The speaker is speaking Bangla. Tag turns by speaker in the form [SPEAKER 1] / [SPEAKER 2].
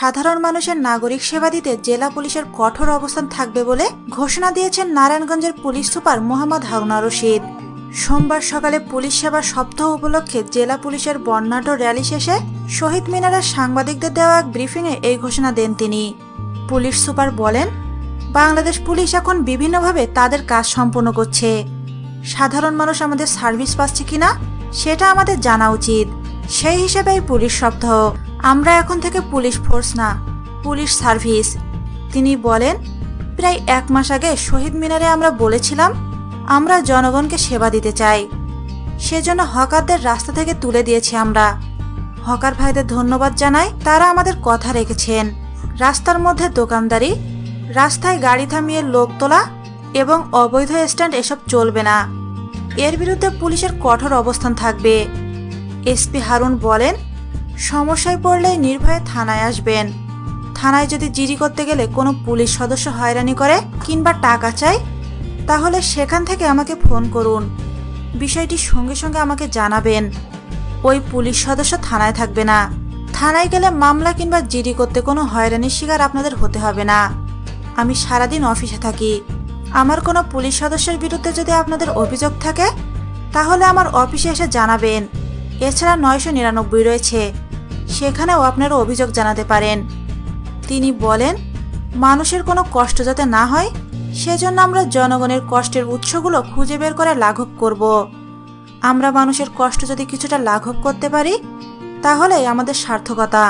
[SPEAKER 1] সাধারণ মানুষের নাগরিক সেবা দিতে জেলা পুলিশের কঠোর অবস্থান থাকবে বলে ঘোষণা দিয়েছেন নারায়ণগঞ্জের পুলিশ সুপার মোহাম্মদ হারুনা রশিদ। সোমবার সকালে পুলিশ সেবা সপ্তাহ উপলক্ষে জেলা পুলিশের বর্ণাঢ্য র্যালি শেষে শহীদ মিনারের সাংবাদিকদের দেওয়া এক ব্রিফিংয়ে এই ঘোষণা দেন তিনি। পুলিশ সুপার বলেন, বাংলাদেশ পুলিশ এখন বিভিন্নভাবে তাদের কাজ সম্পন্ন করছে। সাধারণ মানুষ আমাদের সার্ভিস পাচ্ছে কিনা, সেটা আমাদের জানা উচিত। সেই হিসেবে এই পুলিশ সপ্তাহ। আমরা এখন থেকে পুলিশ ফোর্স না, পুলিশ সার্ভিস। তিনি বলেন, প্রায় এক মাস আগে শহীদ মিনারে আমরা বলেছিলাম, আমরা জনগণকে সেবা দিতে চাই। সেজন্য হকারদের রাস্তা থেকে তুলে দিয়েছি আমরা। হকার ভাইদের ধন্যবাদ জানাই তারা আমাদের কথা রেখেছেন। রাস্তার মধ্যে দোকানদারি, রাস্তায় গাড়ি থামিয়ে লোক তোলা এবং অবৈধ স্ট্যান্ড এসব চলবে না। এর বিরুদ্ধে পুলিশের কঠোর অবস্থান থাকবে। এসপি হারুন বলেন সমস্যায় পড়লে নির্ভয়ে থানায় আসবেন। থানায় যদি জিডি করতে গেলে কোনো পুলিশ সদস্য হয়রানি করে কিংবা টাকা চায়, তাহলে সেখান থেকে আমাকে ফোন করুন। বিষয়টি সঙ্গে সঙ্গে আমাকে জানাবেন। ওই পুলিশ সদস্য থানায় থাকবে না। থানায় গেলে মামলা কিংবা জিডি করতে কোনো হয়রানির শিকার আপনাদের হতে হবে না। আমি সারাদিন অফিসে থাকি। আমার কোনো পুলিশ সদস্যের বিরুদ্ধে যদি আপনাদের অভিযোগ থাকে, তাহলে আমার অফিসে এসে জানাবেন। এছাড়া নয়শো নিরানব্বই রয়েছে। সেখানেও আপনারা অভিযোগ জানাতে পারেন। তিনি বলেন, মানুষের কোনো কষ্ট যাতে না হয়, সেজন্য আমরা জনগণের কষ্টের উৎসগুলো খুঁজে বের করে লাঘব করব। আমরা মানুষের কষ্ট যদি কিছুটা লাঘব করতে পারি তাহলে আমাদের সার্থকতা।